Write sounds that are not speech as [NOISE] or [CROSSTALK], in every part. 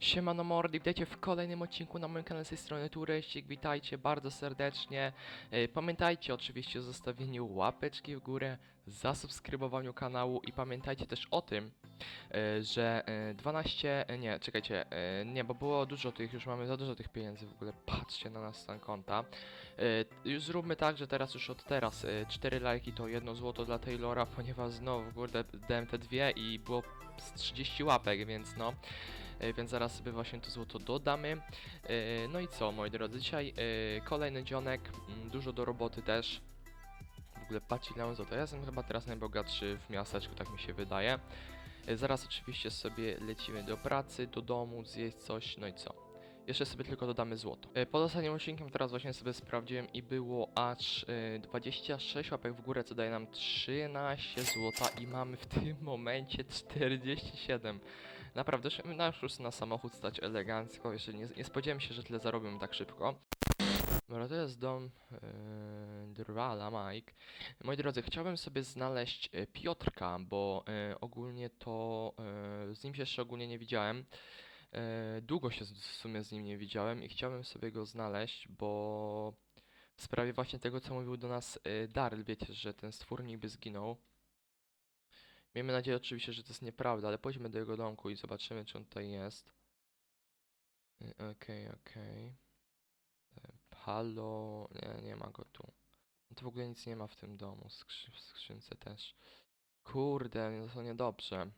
Siemano mordy, witajcie w kolejnym odcinku na moim kanale z tej strony Tureścik, witajcie bardzo serdecznie. E, Pamiętajcie oczywiście o zostawieniu łapeczki w górę, zasubskrybowaniu kanału i pamiętajcie też o tym, e, że e, 12, e, nie, czekajcie, nie, bo było dużo tych, już mamy za dużo tych pieniędzy w ogóle, patrzcie na nas stan konta. Już zróbmy tak, że teraz już od teraz 4 lajki to jedno złoto dla Taylora, ponieważ znowu, kurde, dałem te dwie i było z 30 łapek, więc no. E, więc zaraz sobie właśnie to złoto dodamy. E, No i co, moi drodzy, dzisiaj e, kolejny dzionek, mm, dużo do roboty też. W ogóle patrzcie mam złota, ja jestem chyba teraz najbogatszy w miasteczku, tak mi się wydaje. Zaraz oczywiście sobie lecimy do pracy, do domu, zjeść coś, no i co. Jeszcze sobie tylko dodamy złoto. Pod ostatnim odcinkiem teraz właśnie sobie sprawdziłem i było aż e, 26 łapek w górę, co daje nam 13 złota i mamy w tym momencie 47. Naprawdę, na już na samochód stać elegancko, jeszcze nie, nie spodziewałem się, że tyle zarobię tak szybko. Dobra, to jest dom yy, Drwala, Mike. Moi drodzy, chciałbym sobie znaleźć e, Piotrka, bo e, ogólnie to e, z nim się jeszcze ogólnie nie widziałem. E, długo się w sumie z nim nie widziałem i chciałbym sobie go znaleźć, bo w sprawie właśnie tego, co mówił do nas e, Daryl, wiecie, że ten stwór niby zginął. Miejmy nadzieję oczywiście, że to jest nieprawda, ale pójdźmy do jego domku i zobaczymy, czy on tutaj jest. Y, Okej, okej. E, Halo, nie, nie ma go tu. No to w ogóle nic nie ma w tym domu, skrzy w skrzynce też. Kurde, no to niedobrze.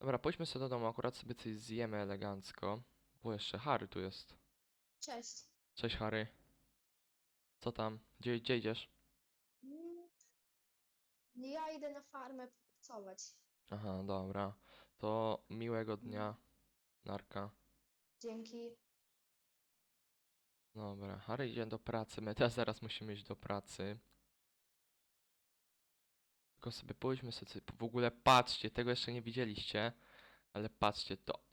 Dobra, pójdźmy sobie do domu, akurat sobie coś zjemy elegancko. Bo jeszcze Harry tu jest. Cześć. Cześć Harry. Co tam? Gdzie, gdzie idziesz? Ja idę na farmę pracować. Aha, dobra. To miłego dnia. Narka. Dzięki. Dobra, Harry idzie do pracy, my też zaraz musimy iść do pracy. Tylko sobie pójdźmy sobie, w ogóle patrzcie, tego jeszcze nie widzieliście, ale patrzcie to.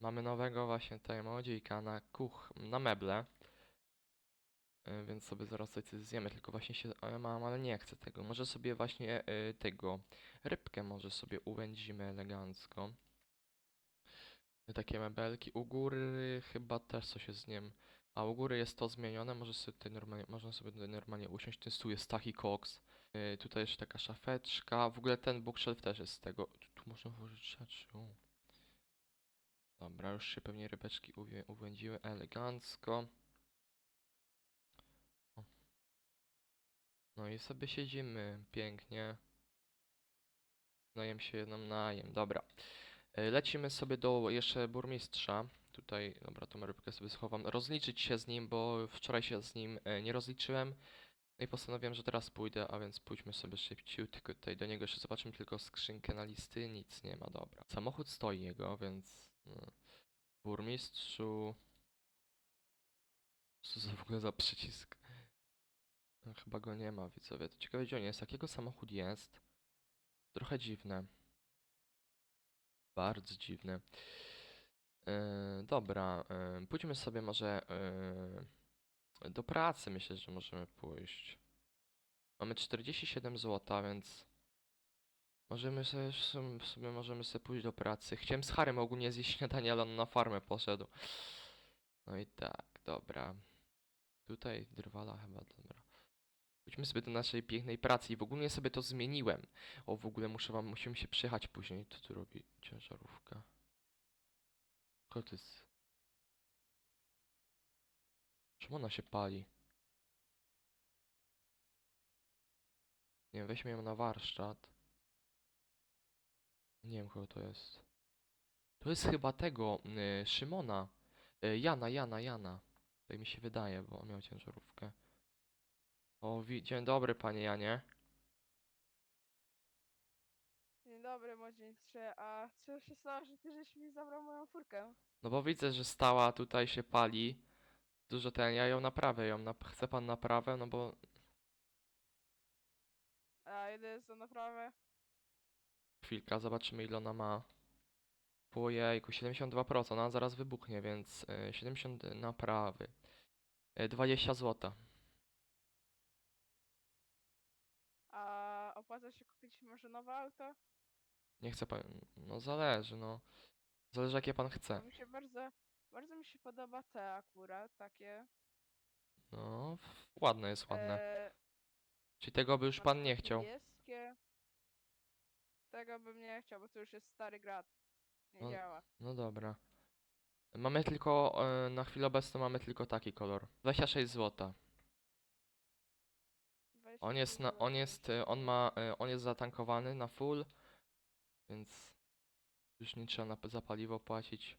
Mamy nowego właśnie tutaj młodzieńka na kuch, na meble. Y, Więc sobie zaraz coś zjemy, tylko właśnie się mam, ale nie chcę tego. Może sobie właśnie y, tego, rybkę może sobie uwędzimy elegancko. Takie mebelki. U góry chyba też coś jest z nim. A u góry jest to zmienione, może sobie tutaj normalnie, można sobie tutaj normalnie usiąść. Ten stół jest taki koks. Yy, tutaj jeszcze taka szafeczka. W ogóle ten bookshelf też jest z tego. Tu, tu można włożyć rzeczy. Dobra, już się pewnie rybeczki uwędziły elegancko. No i sobie siedzimy pięknie. Najem się jedną najem, dobra. E, Lecimy sobie do jeszcze burmistrza. Tutaj, dobra, tą rybkę sobie schowam. Rozliczyć się z nim, bo wczoraj się z nim e, nie rozliczyłem. No i postanowiłem, że teraz pójdę, a więc pójdźmy sobie szybciutko tutaj do niego. Jeszcze zobaczymy tylko skrzynkę na listy. Nic nie ma, dobra. Samochód stoi jego, więc... No. Burmistrzu... Co to w ogóle za przycisk? Chyba go nie ma, widzowie. To ciekawe, gdzie on jest. Jakiego samochód jest? Trochę dziwne. Bardzo dziwne. Dobra, e, pójdźmy sobie może e, do pracy. Myślę, że możemy pójść. Mamy 47 zł, więc możemy sobie, w sum- w sumie możemy sobie pójść do pracy. Chciałem z Harrym ogólnie zjeść śniadanie, ale on na farmę poszedł. No i tak, dobra. Tutaj drwala chyba, dobra. Pójdźmy sobie do naszej pięknej pracy i w ogóle sobie to zmieniłem. O, w ogóle muszę wam, musimy się przyjechać później. Co tu robi ciężarówka? Kotys. Czemu ona się pali? Nie wiem, weźmy ją na warsztat. Nie wiem, kogo to jest. To jest chyba tego, y, Szymona. Y, Jana, Jana, Jana. Tak mi się wydaje, bo on miał ciężarówkę. O, wi- dzień dobry, panie Janie. Dzień dobry, młodzieńcze. A co się stało, że ty żeś mi zabrał moją furkę? No bo widzę, że stała tutaj się pali. Dużo ten, ja ją naprawię, ją nap chce pan naprawę, no bo A ile jest za naprawę? chwilka, zobaczymy ile ona ma. Ojejku, 72%, ona zaraz wybuchnie, więc y, 70 naprawy. Y, 20 zł. A opłaca się kupić może nowe auto? Nie chcę pan, no zależy, no. Zależy jakie pan chce. mi się bardzo, bardzo mi się podoba te akurat, takie. No, ładne jest ładne. E, Czyli tego by już pan nie chciał. Niebieskie. Tego bym nie chciał, bo to już jest stary grad. Nie No, działa. No dobra. Mamy tylko, e, na chwilę obecną mamy tylko taki kolor. 26 zł. On jest na, on jest, e, on ma, e, on jest zatankowany na full, więc już nie trzeba na, za paliwo płacić.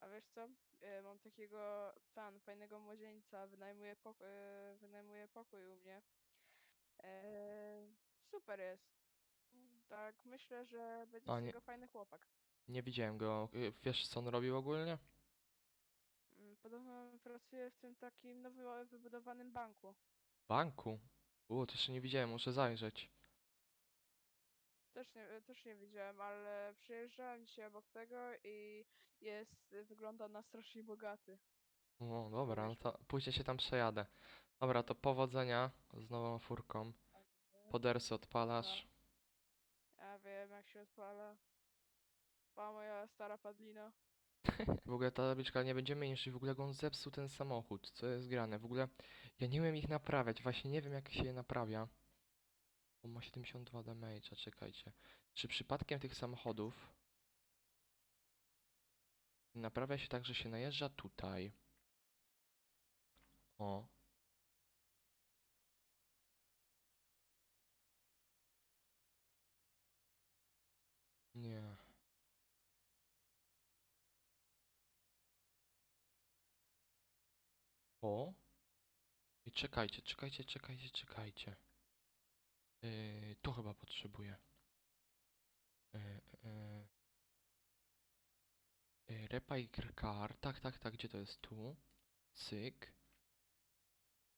A wiesz co? E, mam takiego fan, fajnego młodzieńca, wynajmuje, pok e, wynajmuje pokój u mnie. Super jest. Tak, myślę, że będzie z nie- niego fajny chłopak. Nie widziałem go. Wiesz co on robił ogólnie? Podobno pracuje w tym takim nowym wybudowanym banku. Banku. U, to jeszcze nie widziałem, muszę zajrzeć. Też nie, e, też nie widziałem, ale przyjeżdżałem dzisiaj obok tego i jest, wygląda na strasznie bogaty. O, dobra, no to później się tam przejadę. Dobra, to powodzenia z nową furką. Podersy odpalasz. Ja wiem jak się odpala. Pa moja stara padlina. W ogóle ta tabliczka nie będzie mniejsza i w ogóle on zepsuł ten samochód. Co jest grane? W ogóle ja nie umiem ich naprawiać. Właśnie nie wiem jak się je naprawia. On ma 72 damage'a, czekajcie. Czy przypadkiem tych samochodów naprawia się tak, że się najeżdża tutaj? O. Nie. O. I czekajcie, czekajcie, czekajcie, czekajcie. Yy, chyba potrzebuję. Yy, yy. Yy, Repair car. Tak, tak, tak. Gdzie to jest? Tu. Cyk.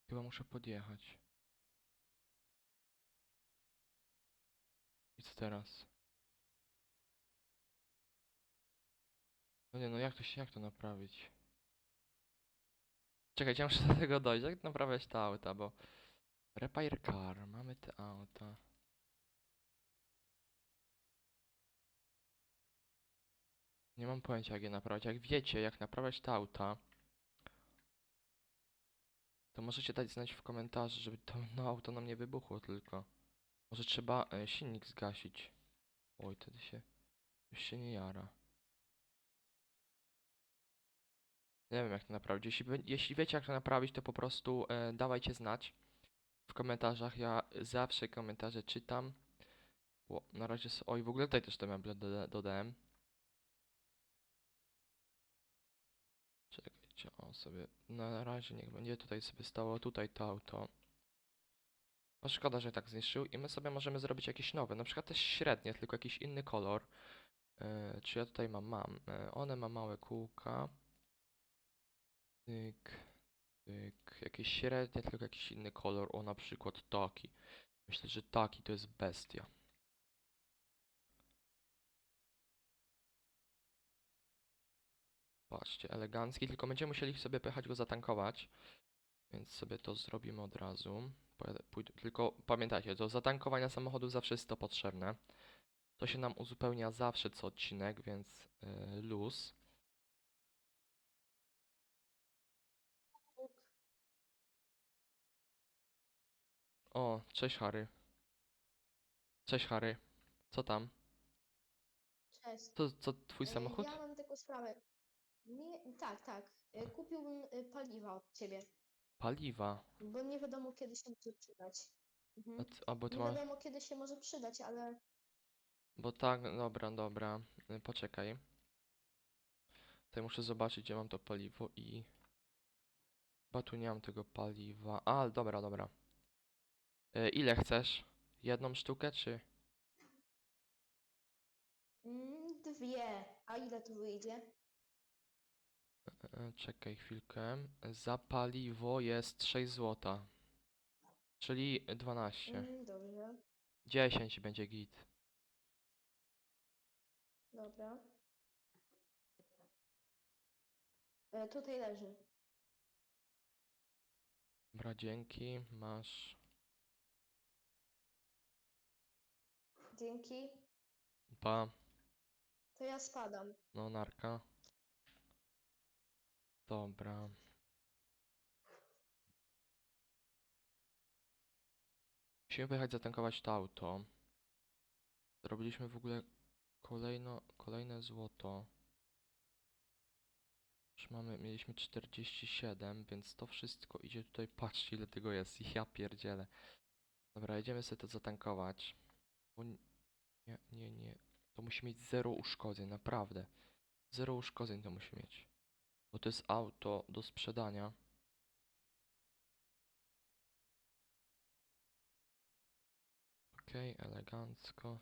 Chyba muszę podjechać. I co teraz? No nie, no jak to się, jak to naprawić? Czekajcie, muszę do tego dojść. Jak naprawiać te auta, bo... Repair car. Mamy te auta. Nie mam pojęcia jak je naprawiać. Jak wiecie, jak naprawiać te auta, to możecie dać znać w komentarzu, żeby to no, auto nam nie wybuchło tylko. Może trzeba e, silnik zgasić. Oj, wtedy się... Już się nie jara. Nie wiem jak to naprawić. Jeśli, jeśli wiecie jak to naprawić, to po prostu e, dawajcie znać w komentarzach. Ja zawsze komentarze czytam. O, na razie... Oj, w ogóle tutaj też te meble doda- dodałem. Czekajcie, o sobie. Na razie niech będzie tutaj sobie stało tutaj to auto. No szkoda, że tak zniszczył i my sobie możemy zrobić jakieś nowe, na przykład też średnie, tylko jakiś inny kolor. E, czy ja tutaj mam? Mam. E, one ma małe kółka. Tyk, tyk. Jakieś średnie, tylko jakiś inny kolor. O, na przykład taki. Myślę, że taki to jest bestia. Patrzcie, elegancki, tylko będziemy musieli sobie pojechać go zatankować. Więc sobie to zrobimy od razu. Tylko pamiętajcie, do zatankowania samochodu zawsze jest to potrzebne. To się nam uzupełnia zawsze co odcinek, więc yy, luz. O, cześć Harry. Cześć Harry. Co tam? Cześć. To co twój E, samochód? Ja mam tylko sprawę. Nie, tak, tak. E, Kupiłbym e, paliwa od ciebie, Paliwa. bo nie wiadomo kiedy się może przydać. A, Mhm. ty, a bo ty Nie masz... wiadomo kiedy się może przydać, ale Bo tak, dobra, dobra. Y, Poczekaj. Tutaj muszę zobaczyć, gdzie mam to paliwo i... Chyba tu nie mam tego paliwa. A, dobra, dobra. Y, ile chcesz? Jedną sztukę, czy... mm, dwie. A ile to wyjdzie? E, Czekaj chwilkę. Za paliwo jest 6 zł. Czyli 12. Mm, dobrze, 10 będzie git. dobra. E, tutaj leży. Dobra, dzięki. Masz. Dzięki. Pa, To ja spadam. no narka. Dobra. Musimy pojechać zatankować to auto. Zrobiliśmy w ogóle kolejno, kolejne złoto. Już mamy, mieliśmy 47, więc to wszystko idzie tutaj, patrzcie ile tego jest, ja pierdzielę. Dobra, jedziemy sobie to zatankować. Nie, nie, nie, to musi mieć zero uszkodzeń, naprawdę. Zero uszkodzeń to musi mieć. Bo to jest auto do sprzedania. Okej, elegancko.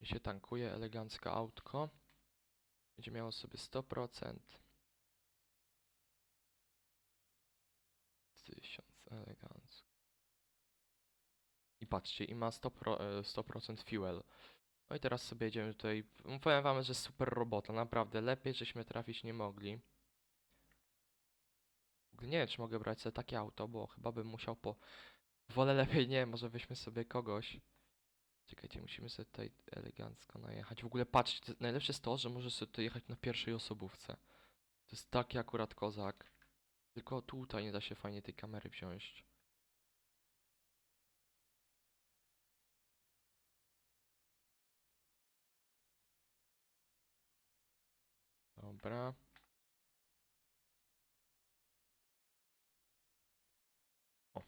I się tankuje elegancko autko. Będzie miało sobie 100%. 1000 elegancko. I patrzcie, i ma 100%, pro, e, 100% fuel. No i teraz sobie jedziemy tutaj. Powiem wam, że super robota, naprawdę. Lepiej żeśmy trafić nie mogli. Nie wiem, czy mogę brać sobie takie auto, bo chyba bym musiał po... Wolę lepiej nie, może weźmy sobie kogoś. Czekajcie, musimy sobie tutaj elegancko najechać. W ogóle patrzcie, najlepsze jest to, że możesz sobie tutaj jechać na pierwszej osobówce. To jest taki akurat kozak. Tylko tutaj nie da się fajnie tej kamery wziąć. Dobra. O.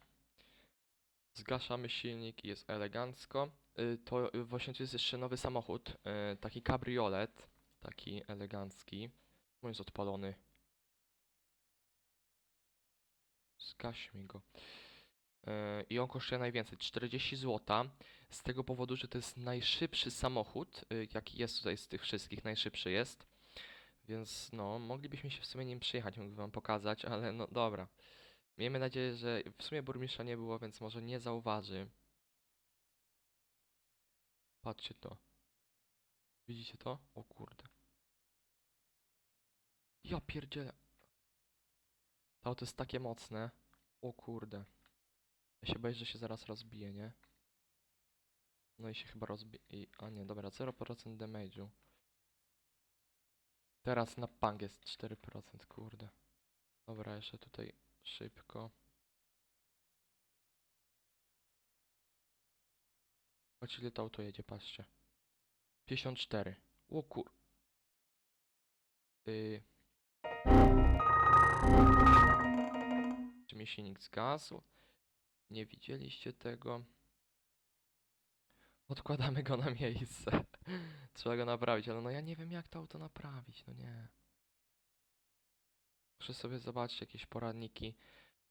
Zgaszamy silnik jest elegancko. Y, To właśnie tu jest jeszcze nowy samochód. y, Taki kabriolet. Taki elegancki. On jest odpalony. Zgaśmy go. Y, I on kosztuje najwięcej, 40 zł. Z tego powodu, że to jest najszybszy samochód, jaki jest tutaj z tych wszystkich, najszybszy jest. Więc no, moglibyśmy się w sumie nim przyjechać, mógłbym wam pokazać, ale no dobra. Miejmy nadzieję, że w sumie burmistrza nie było, więc może nie zauważy. Patrzcie to. Widzicie to? O kurde. Ja pierdzielę. To jest takie mocne. O kurde. Ja się boję, że się zaraz rozbije, nie? No i się chyba rozbije. A nie, dobra, 0% damage'u. Teraz na pang jest 4%, kurde. Dobra, jeszcze tutaj szybko. Chodź ile to auto jedzie, patrzcie. 54. O kur... Yy. Czy mi silnik zgasł? Nie widzieliście tego. Odkładamy go na miejsce. [LAUGHS] Trzeba go naprawić, ale no ja nie wiem jak to auto naprawić, no nie. Muszę sobie zobaczyć jakieś poradniki.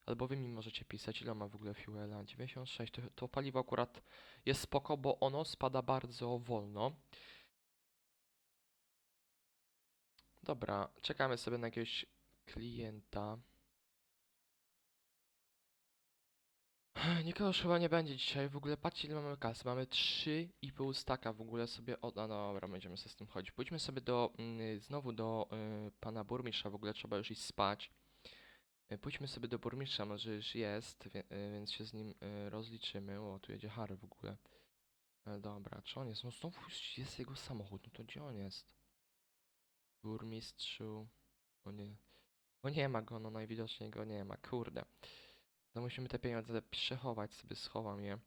Albo wy mi możecie pisać, ile ma w ogóle fuela. 96, to, to paliwo akurat jest spoko, bo ono spada bardzo wolno. Dobra, czekamy sobie na jakiegoś klienta. Nikogo już chyba nie będzie dzisiaj. W ogóle patrzcie ile mamy kasy. Mamy 3,5 staka w ogóle sobie od... A dobra, będziemy sobie z tym chodzić. Pójdźmy sobie do... mm, znowu do y, pana burmistrza. W ogóle trzeba już iść spać. Y, Pójdźmy sobie do burmistrza, może już jest, y, więc się z nim y, rozliczymy. O, tu jedzie Harry w ogóle. E, dobra, czy on jest? No znowu jest jego samochód, no to gdzie on jest? Burmistrzu... O nie... O nie ma go, no najwidoczniej go nie ma, kurde. To musimy te pieniądze przechować, sobie schowam je.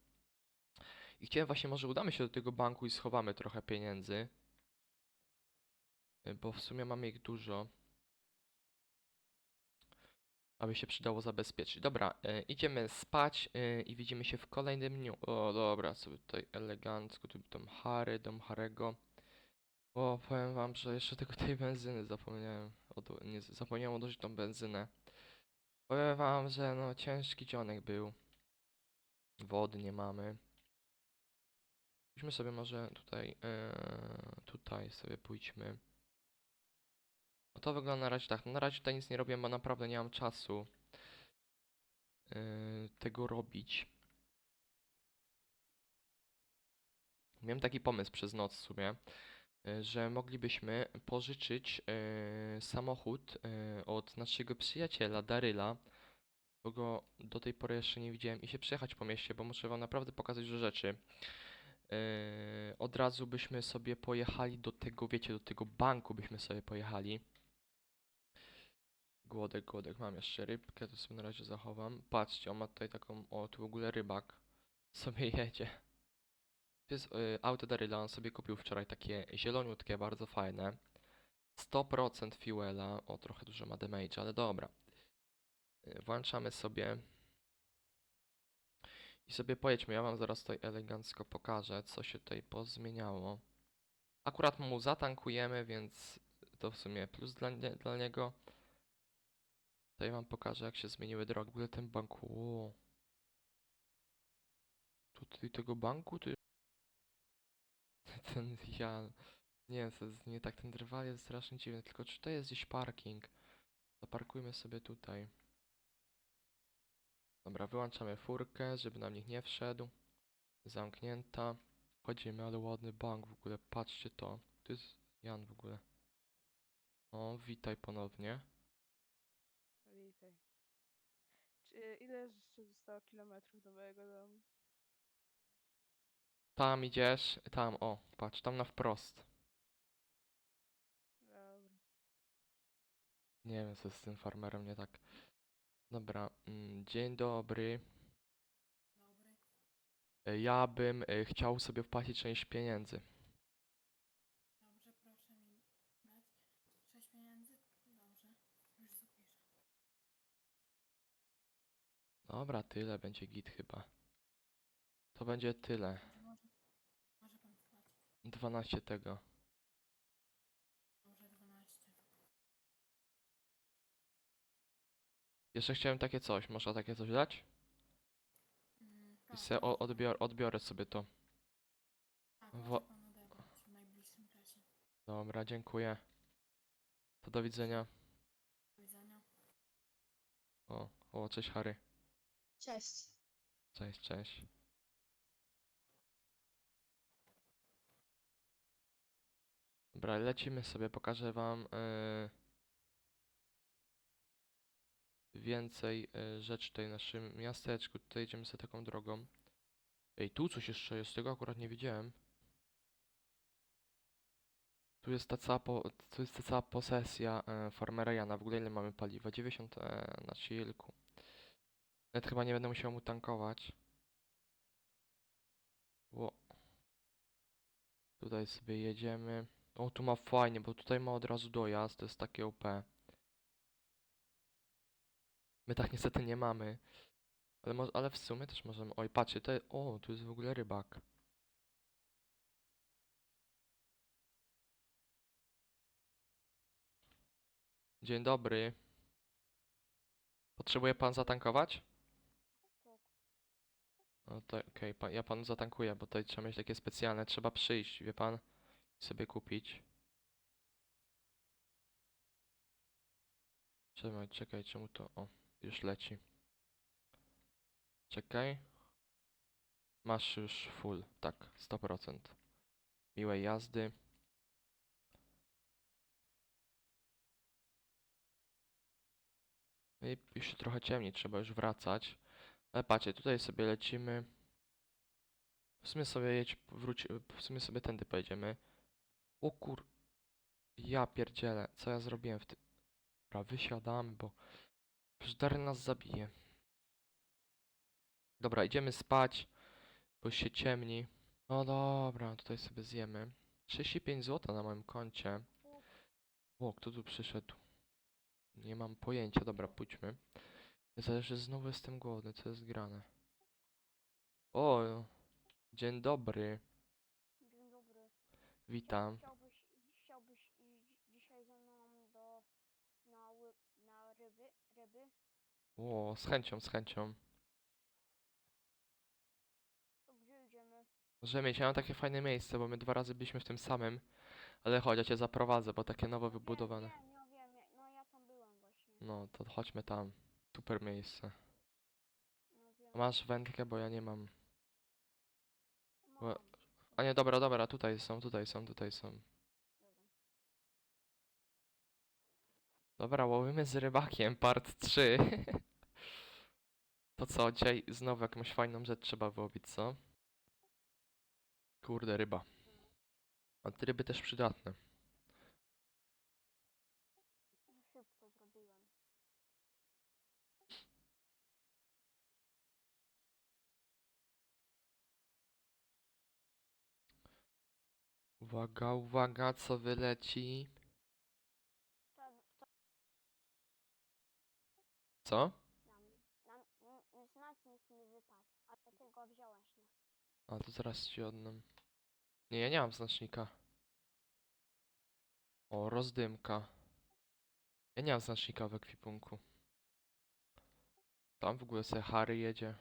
I chciałem właśnie, może udamy się do tego banku i schowamy trochę pieniędzy. Y, Bo w sumie mamy ich dużo. Aby się przydało zabezpieczyć. Dobra, y, idziemy spać y, i widzimy się w kolejnym dniu. O, dobra, sobie tutaj elegancko, tu dom Harry, dom Harego. O, powiem wam, że jeszcze tylko tej benzyny zapomniałem. Od, nie, zapomniałem odłożyć tą benzynę. Powiem wam, że no ciężki dzionek był. Wody nie mamy. Pójdźmy sobie może tutaj, e, tutaj sobie pójdźmy. No to wygląda na razie tak. Na razie tutaj nic nie robię, bo naprawdę nie mam czasu e, tego robić. Miałem taki pomysł przez noc w sumie, że moglibyśmy pożyczyć e, samochód e, od naszego przyjaciela Daryla. bo go do tej pory jeszcze nie widziałem i się przejechać po mieście, bo muszę wam naprawdę pokazać dużo rzeczy. Od razu byśmy sobie pojechali do tego, wiecie, do tego banku byśmy sobie pojechali. Głodek, głodek, mam jeszcze rybkę, to sobie na razie zachowam. Patrzcie, on ma tutaj taką, o, tu w ogóle rybak [LAUGHS] sobie jedzie. To jest y, auto Daryla, on sobie kupił wczoraj takie zieloniutkie, bardzo fajne. 100% fuela, o trochę dużo ma damage, ale dobra. Y, Włączamy sobie i sobie pojedźmy. Ja wam zaraz tutaj elegancko pokażę, co się tutaj pozmieniało. Akurat mu zatankujemy, więc to w sumie plus dla, nie, dla niego. Tutaj wam pokażę, jak się zmieniły drogi. W ogóle ten bank, o. Tutaj tego banku, ty... Ten, ja... Nie, to jest nie tak, ten drwal jest strasznie dziwny, tylko czy to jest gdzieś parking? Zaparkujmy sobie tutaj. Dobra, wyłączamy furkę, żeby nam nikt nie wszedł. Zamknięta. Wchodzimy, ale ładny bank w ogóle, patrzcie to. To jest Jan w ogóle. O, witaj ponownie. Witaj. Czy ile jeszcze zostało kilometrów do mojego domu? Tam idziesz, tam, o, patrz, tam na wprost. Dobra. Nie wiem, co z tym farmerem nie tak. Dobra, mm, dzień dobry. Dobry. E, Ja bym e, chciał sobie wpłacić część pieniędzy. Dobrze, proszę mi dać sześć pieniędzy. Dobrze, już zapiszę. Dobra, tyle będzie git chyba. To będzie tyle. Może, może pan wpłacić. 12 tego. Dobrze, 12. Jeszcze chciałem takie coś, można takie coś dać? Mm, I se o, może- odbior, odbiorę sobie to. Tak, wo- może pan odebrać w najbliższym czasie. Dobra, dziękuję. To do widzenia. Do widzenia. O, o, cześć Harry. Cześć. Cześć, cześć. Dobra, lecimy sobie, pokażę wam e, więcej e, rzeczy tutaj w naszym miasteczku. Tutaj idziemy sobie taką drogą. Ej, tu coś jeszcze jest, tego akurat nie widziałem. Tu jest ta cała, po, tu jest ta cała posesja e, farmera Jana. W ogóle ile mamy paliwa? 90 e, na silku. Nawet chyba nie będę musiał mu tankować. Ło. Tutaj sobie jedziemy. O, tu ma fajnie, bo tutaj ma od razu dojazd, to jest takie OP. My tak niestety nie mamy. Ale, mo- ale w sumie też możemy... Oj, patrzcie, tutaj... O, tu jest w ogóle rybak. Dzień dobry. Potrzebuje pan zatankować? No to okej, pa, ja panu zatankuję, bo tutaj trzeba mieć takie specjalne, trzeba przyjść, wie pan, sobie kupić. Czekaj, czekaj, czemu to, o, już leci. Czekaj. Masz już full, tak, 100%. Miłej jazdy. No I już trochę ciemniej, trzeba już wracać. Ale patrzcie, tutaj sobie lecimy. W sumie sobie jedź, wróć, w sumie sobie tędy pojedziemy. O kur... Ja pierdzielę, co ja zrobiłem w tym... Dobra, wysiadamy, bo... Darren nas zabije. Dobra, idziemy spać, bo się ciemni. No dobra, tutaj sobie zjemy. 35 zł na moim koncie. O, kto tu przyszedł? Nie mam pojęcia, dobra, pójdźmy. Zależy, znowu jestem głodny, co jest grane. O, Dzień dobry. Witam. Chciałbyś, chciałbyś iść dzisiaj ze mną do, na, ły, na ryby, ryby? O, z chęcią, z chęcią. To gdzie idziemy? Mieć, ja mam takie fajne miejsce, bo my dwa razy byliśmy w tym samym. Ale chodź, ja cię zaprowadzę, bo takie nowo wybudowane. Wiem, wiem, ja wiem, ja- no ja tam byłem właśnie. No, to chodźmy tam. Super miejsce. No wiem. Masz wędkę, bo ja nie mam. Mam. A nie, dobra, dobra, tutaj są, tutaj są, tutaj są. Dobra. Łowimy z rybakiem, part 3. [LAUGHS] To co, dzisiaj znowu jakąś fajną rzecz trzeba wyłowić, co? Kurde, ryba. A te ryby też przydatne. Uwaga, uwaga, co wyleci? To, to Co? nam, nam, m- znacznik mi wypadł, ale ty go wziąłeś, nie? A to zaraz ci oddam. Nie, ja nie mam znacznika. O, rozdymka. Ja nie mam znacznika w ekwipunku. Tam w ogóle sobie Harry jedzie.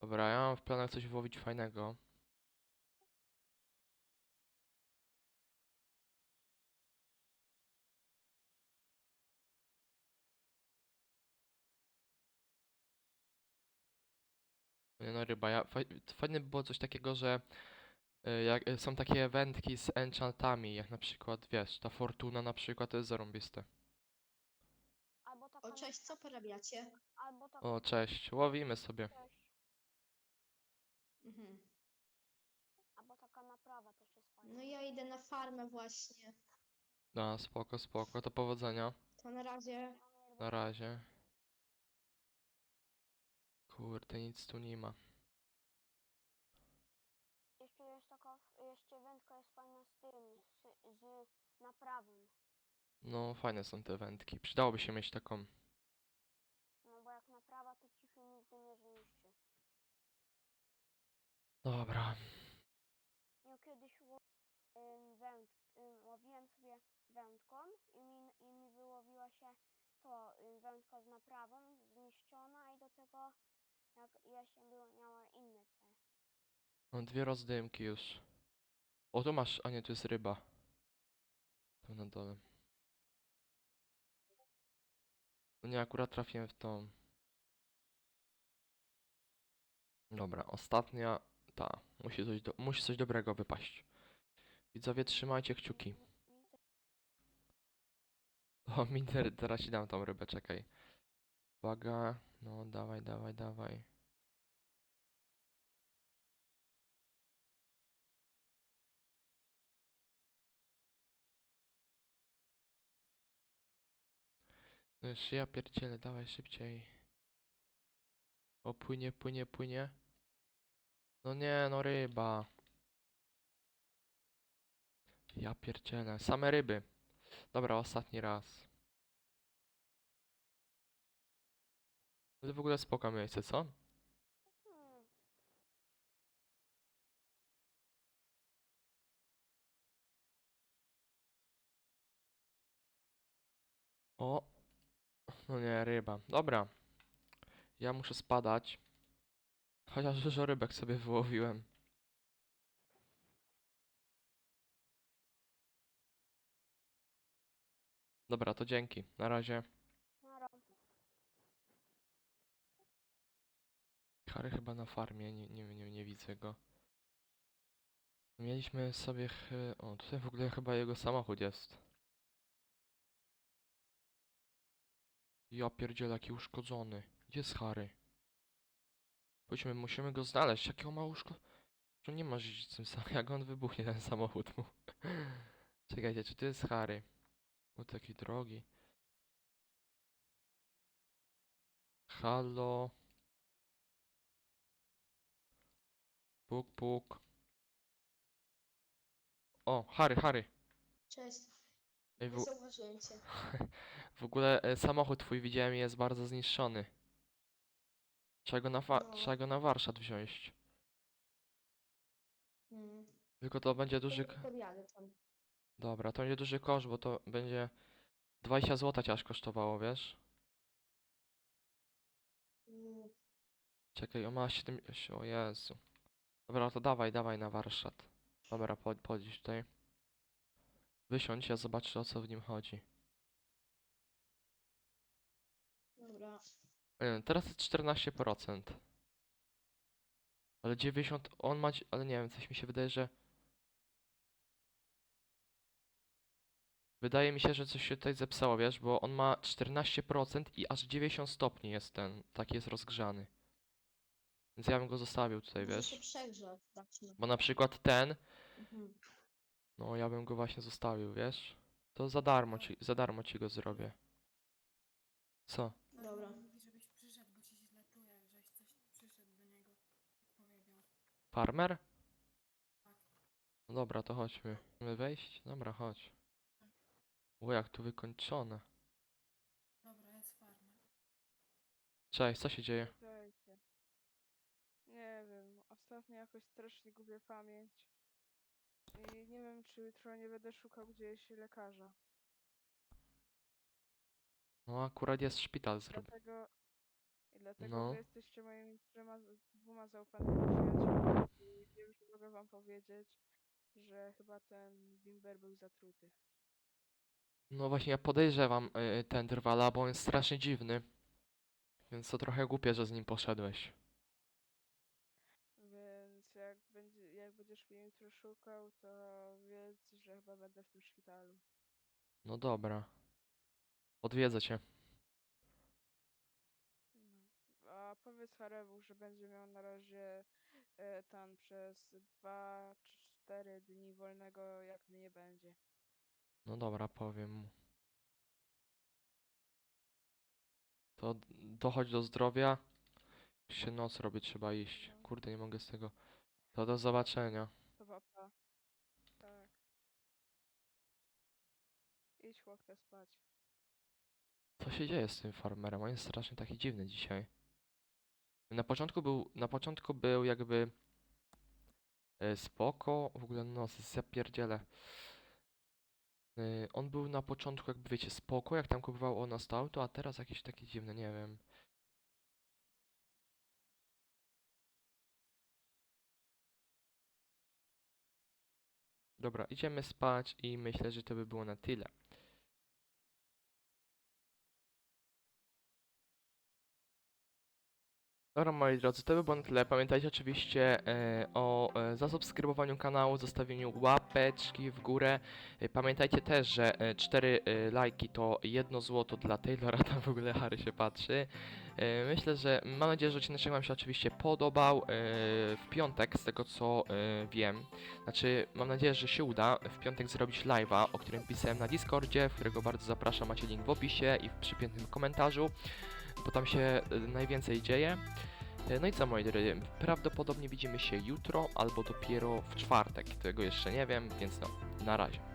Dobra, ja mam w planach coś wyłowić fajnego. No, ryba, ja, faj, fajne by było coś takiego, że y, jak, y, są takie wędki z enchantami, jak na przykład, wiesz, ta fortuna na przykład to jest zarąbiste. Albo taka, O, cześć, co porabiacie? albo taka O, cześć, łowimy sobie. Mhm. albo taka naprawa też jest fajna. No ja idę na farmę właśnie. No, spoko, spoko, to powodzenia. To na razie. Na razie. Kurde, nic tu nie ma. Jeszcze jest taka, jeszcze wędka jest fajna z tym, z, z naprawą. No, fajne są te wędki. Przydałoby się mieć taką. No bo jak naprawa, to ci się nigdy nie zniszczy. Dobra. Ja kiedyś ło- ym, węd, ym, łowiłem sobie wędką i mi, i mi wyłowiła się to ym, wędka z naprawą zniszczona i do tego jak jeszcze było, miała inne te. Mam dwie rozdymki już. O, tu masz, a nie, tu jest ryba. Tu na dole. No nie, akurat trafiłem w tą. Dobra, ostatnia. Ta. Musi coś, do, musi coś dobrego wypaść. Widzowie, trzymajcie kciuki. O, Minder, teraz ci dam tą rybę, czekaj. Uwaga, no dawaj, dawaj, dawaj. No jeszcze dawaj szybciej. O, płynie, płynie, płynie. No nie, no ryba. Ja pierdzielę, same ryby. Dobra, ostatni raz. Ale w ogóle spoko miejsce, co? O! No nie, ryba. Dobra. Ja muszę spadać. Chociaż dużo rybek sobie wyłowiłem. Dobra, to dzięki. Na razie. na ro- Harry chyba na farmie, nie, nie, nie, nie widzę go. Mieliśmy sobie... O, tutaj w ogóle chyba jego samochód jest. Ja pierdzielę, jaki uszkodzony. Gdzie jest Harry? Chodźmy, musimy go znaleźć. Jakiego ma uszko... To nie ma żyć z tym samym, [LAUGHS] jak on wybuchnie ten samochód mu. [LAUGHS] Czekajcie, czy to jest Harry? O, taki drogi. Halo. Puk, puk. O, Harry, Harry. Cześć. Ej, Nie w, zauważyłem cię. [LAUGHS] w ogóle e, samochód twój widziałem i jest bardzo zniszczony. Trzeba go na, wa- No. trzeba go na warsztat wziąć. Mm. Tylko to będzie duży... k- Podjadę tam. Dobra, to będzie duży koszt, bo to będzie 20 zł aż kosztowało, wiesz? Mm. Czekaj, on ma 7... O Jezu. Dobra, to dawaj, dawaj na warsztat. Dobra, po, podjdź tutaj. Wysiądź, ja zobaczę o co w nim chodzi. Dobra. E, Teraz jest 14%. Ale 90... On ma... dzi- Ale nie wiem, coś mi się wydaje, że... Wydaje mi się, że coś się tutaj zepsało, wiesz, bo on ma 14% i aż 90 stopni jest ten, taki jest rozgrzany. Więc ja bym go zostawił tutaj, Może wiesz. się przegrze. Zobaczmy. Bo na przykład ten, Mhm. no ja bym go właśnie zostawił, wiesz. To za darmo ci, za darmo ci go zrobię. Co? Dobra. Mówi, żebyś przyszedł, bo ci źle czuje, żeś coś przyszedł do niego. Powiedział. Farmer? Tak. No dobra, to chodźmy. Chcemy wejść? Dobra, chodź. O, jak tu wykończone. Dobra, jest farmer. Cześć, co się dzieje? Dajcie. Nie wiem, ostatnio jakoś strasznie gubię pamięć. I nie wiem, czy jutro nie będę szukał gdzieś lekarza. No akurat jest szpital zrobiony. Dlatego, I dlatego No. wy jesteście moimi trzema, dwoma zaufanymi przyjaciółmi. I wiem, że mogę wam powiedzieć, że chyba ten bimber był zatruty. No właśnie, ja podejrzewam y, ten drwala, bo on jest strasznie dziwny. Więc to trochę głupie, że z nim poszedłeś. Więc jak, będzie, jak będziesz mnie jutro szukał, to wiedz, że chyba będę w tym szpitalu. No dobra. Odwiedzę cię. No. A powiedz Harewu, że będzie miał na razie e, tam przez dwa czy cztery dni wolnego, jak mnie nie będzie. No dobra, powiem mu. To dochodź do zdrowia. Się noc robi, trzeba iść. No. Kurde, nie mogę z tego. To do zobaczenia. To papa. Tak. Idź chłopcze spać. Co się dzieje z tym farmerem? On jest strasznie taki dziwny dzisiaj. Na początku był, na początku był jakby e, spoko, w ogóle no zapierdzielę. E, on był na początku jakby wiecie spoko, jak tam kupował ona stał, to a teraz jakiś taki dziwny, nie wiem. Dobra, idziemy spać i myślę, że to by było na tyle. Dobra moi drodzy, to by było na tyle. Pamiętajcie oczywiście e, o e, zasubskrybowaniu kanału, zostawieniu łapeczki w górę. E, pamiętajcie też, że e, 4 e, lajki to jedno złoto dla Taylora, [LAUGHS] tam w ogóle Harry się patrzy. E, myślę, że mam nadzieję, że odcinek wam się oczywiście podobał. E, w piątek, z tego co e, wiem, znaczy mam nadzieję, że się uda w piątek zrobić live'a, o którym pisałem na Discordzie, w którego bardzo zapraszam, macie link w opisie i w przypiętym komentarzu bo tam się e, najwięcej dzieje. E, No i co moi drodzy, prawdopodobnie widzimy się jutro albo dopiero w czwartek, tego jeszcze nie wiem, więc no, na razie.